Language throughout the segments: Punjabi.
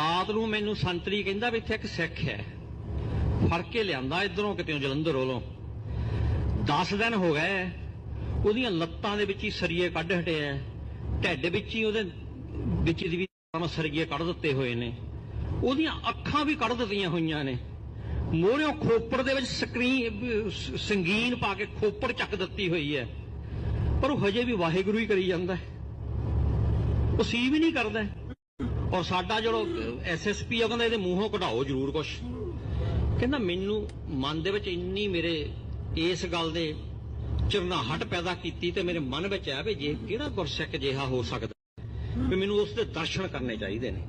ਰਾਤ ਨੂੰ ਮੈਨੂੰ ਸੰਤਰੀ ਕਹਿੰਦਾ ਵੀ ਇੱਥੇ ਇੱਕ ਸਿੱਖ ਹੈ। ਫੜ ਕੇ ਲਿਆਂਦਾ ਇਧਰੋਂ ਕਿਤੇ ਜਲੰਧਰ ਵੱਲੋਂ। 10 ਦਿਨ ਹੋ ਗਏ, ਉਹਦੀਆਂ ਲੱਤਾਂ ਦੇ ਵਿੱਚ ਹੀ ਸਰੀਏ ਕੱਢ ਹਟਿਆ ਢਿੱਡ ਵਿੱਚ ਹੀ ਉਹਦੇ ਵਿੱਚ ਦੀ ਵੀ ਸਰੀਏ ਕੱਢ ਦਿੱਤੇ ਹੋਏ ਨੇ। ਉਹਦੀਆਂ ਅੱਖਾਂ ਵੀ ਕੱਢ ਦਿੱਤੀਆਂ ਹੋਈਆਂ ਨੇ। ਮੋਹਰਿਓਂ ਖੋਪੜ ਦੇ ਵਿੱਚ ਸਕਰੀਨ ਸੰਗੀਨ ਪਾ ਕੇ ਖੋਪੜ ਚੱਕ ਦਿੱਤੀ ਹੋਈ ਹੈ। ਪਰ ਉਹ ਹਜੇ ਵੀ ਵਾਹਿਗੁਰੂ ਹੀ ਕਰੀ ਜਾਂਦਾ ਉਹ ਸੀ ਵੀ ਨਹੀਂ ਕਰਦਾ ਔਰ ਸਾਡਾ ਜਿਹੜਾ ਐਸਐਸਪੀ ਆ, ਉਹ ਕਹਿੰਦਾ ਇਹਦੇ ਮੂੰਹੋਂ ਕਢਾਓ ਜ਼ਰੂਰ ਕੁਛ। ਕਹਿੰਦਾ ਮੈਨੂੰ ਮਨ ਦੇ ਵਿੱਚ ਇੰਨੀ ਮੇਰੇ ਇਸ ਗੱਲ ਦੇ ਚਰਨਾਹਟ ਪੈਦਾ ਕੀਤੀ ਤੇ ਮੇਰੇ ਮਨ ਵਿੱਚ ਆ ਵੀ ਜੇ ਕਿਹੜਾ ਗੁਰਸਿੱਖ ਜਿਹਾ ਹੋ ਸਕਦਾ, ਵੀ ਮੈਨੂੰ ਉਸ ਦੇ ਦਰਸ਼ਨ ਕਰਨੇ ਚਾਹੀਦੇ ਨੇ।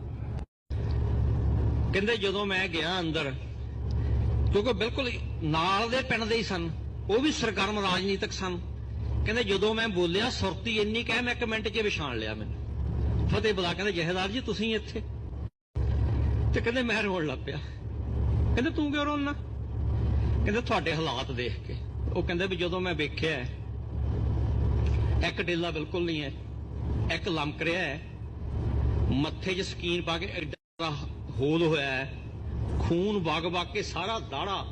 ਕਹਿੰਦੇ ਜਦੋਂ ਮੈਂ ਗਿਆ ਅੰਦਰ, ਕਿਉਂਕਿ ਬਿਲਕੁਲ ਨਾਲ ਦੇ ਪਿੰਡ ਦੇ ਹੀ ਸਨ, ਉਹ ਵੀ ਸਰਗਰਮ ਰਾਜਨੀਤਿਕ ਸਨ। ਕਹਿੰਦੇ ਜਦੋਂ ਮੈਂ ਬੋਲਿਆ, ਸੁਰਤੀ ਇੰਨੀ ਕਹਿ ਮੈਂ ਇੱਕ ਮਿੰਟ 'ਚ ਵਿਛਾਣ ਲਿਆ ਮੈਨੂੰ। ਫਤਿਹ ਬੁਲਾ ਕਹਿੰਦੇ ਜਹੇਦਾਰ ਜੀ, ਤੁਸੀਂ ਇੱਥੇ। ਤੇ ਕਹਿੰਦੇ ਮੈਂ ਰੋਣ ਲੱਗ ਪਿਆ। ਕਹਿੰਦੇ ਤੂੰ ਕਿਉਂ ਰੋਣਾ ਕਹਿੰਦੇ ਤੁਹਾਡੇ ਹਾਲਾਤ ਦੇਖ ਕੇ। ਉਹ ਕਹਿੰਦੇ ਵੀ ਜਦੋਂ ਮੈਂ ਵੇਖਿਆ ਇੱਕ ਡੇਲਾ ਬਿਲਕੁਲ ਨਹੀਂ ਹੈ, ਇੱਕ ਲਮਕ ਰਿਹਾ ਹੈ। ਮੱਥੇ 'ਚ ਸਕੀਨ ਪਾ ਕੇ ਐਡਾ ਹੋਲ ਹੋਇਆ ਹੈ। ਖੂਨ ਵਗ ਵਗ ਕੇ ਸਾਰਾ ਦਾੜਾ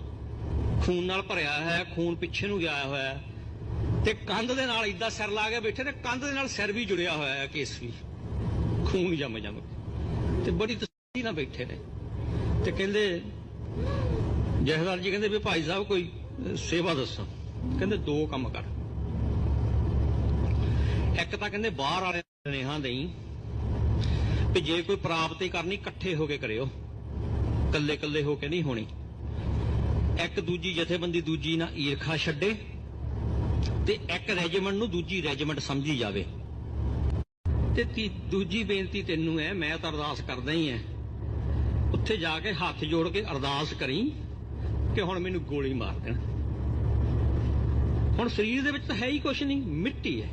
ਖੂਨ ਨਾਲ ਭਰਿਆ ਹੈ, ਖੂਨ ਪਿੱਛੇ ਨੂੰ ਗਿਆ ਹੋਇਆ ਹੈ। ਤੇ ਕੰਧ ਦੇ ਨਾਲ ਇਦਾਂ ਸਿਰ ਲਾ ਕੇ ਬੈਠੇ ਤੇ ਕੰਧ ਦੇ ਨਾਲ ਸਿਰ ਵੀ ਜੁੜਿਆ ਹੋਇਆ ਹੈ ਕੇਸ ਵੀ। ਖੂਨ ਜੰਮ ਜੰਮ ਕੇ ਤੇ ਬੜੀ ਤਸੱਲੀ ਨਾਲ ਬੈਠੇ ਨੇ। ਤੇ ਕਹਿੰਦੇ, ਜਹਦਾਰ ਜੀ ਕਹਿੰਦੇ ਵੀ ਭਾਈ ਸਾਹਿਬ ਕੋਈ ਸੇਵਾ ਦੱਸੋ। ਕਹਿੰਦੇ ਦੋ ਕੰਮ ਕਰ। ਇੱਕ ਤਾਂ ਕਹਿੰਦੇ ਬਾਹਰ ਵਾਲੇ ਨੇਹਾਂ ਦੇਈ ਵੀ ਜੇ ਕੋਈ ਪ੍ਰਾਪਤੀ ਕਰਨੀ, ਇਕੱਠੇ ਹੋ ਕੇ ਕਰਿਓ। ਕੱਲੇ ਕੱਲੇ ਹੋ ਕੇ ਨਹੀਂ ਹੋਣੀ। ਇੱਕ ਦੂਜੀ ਜਥੇਬੰਦੀ ਦੂਜੀ ਨਾਲ ਈਰਖਾ ਛੱਡੇ ਤੇ ਇੱਕ ਰੈਜੀਮੈਂਟ ਨੂੰ ਦੂਜੀ ਰੈਜੀਮੈਂਟ ਸਮਝੀ ਜਾਵੇ। ਤੇ ਦੂਜੀ ਬੇਨਤੀ ਤੈਨੂੰ ਹੈ, ਮੈਂ ਤਾਂ ਅਰਦਾਸ ਕਰਦਾ ਹੀ ਐ ਉੱਥੇ ਜਾ ਕੇ ਹੱਥ ਜੋੜ ਕੇ ਅਰਦਾਸ ਕਰੀ ਕਿ ਹੁਣ ਮੈਨੂੰ ਗੋਲੀ ਮਾਰ ਦੇਣ। ਹੁਣ ਸਰੀਰ ਦੇ ਵਿੱਚ ਤਾਂ ਹੈ ਹੀ ਕੁਛ ਨਹੀਂ, ਮਿੱਟੀ ਹੈ।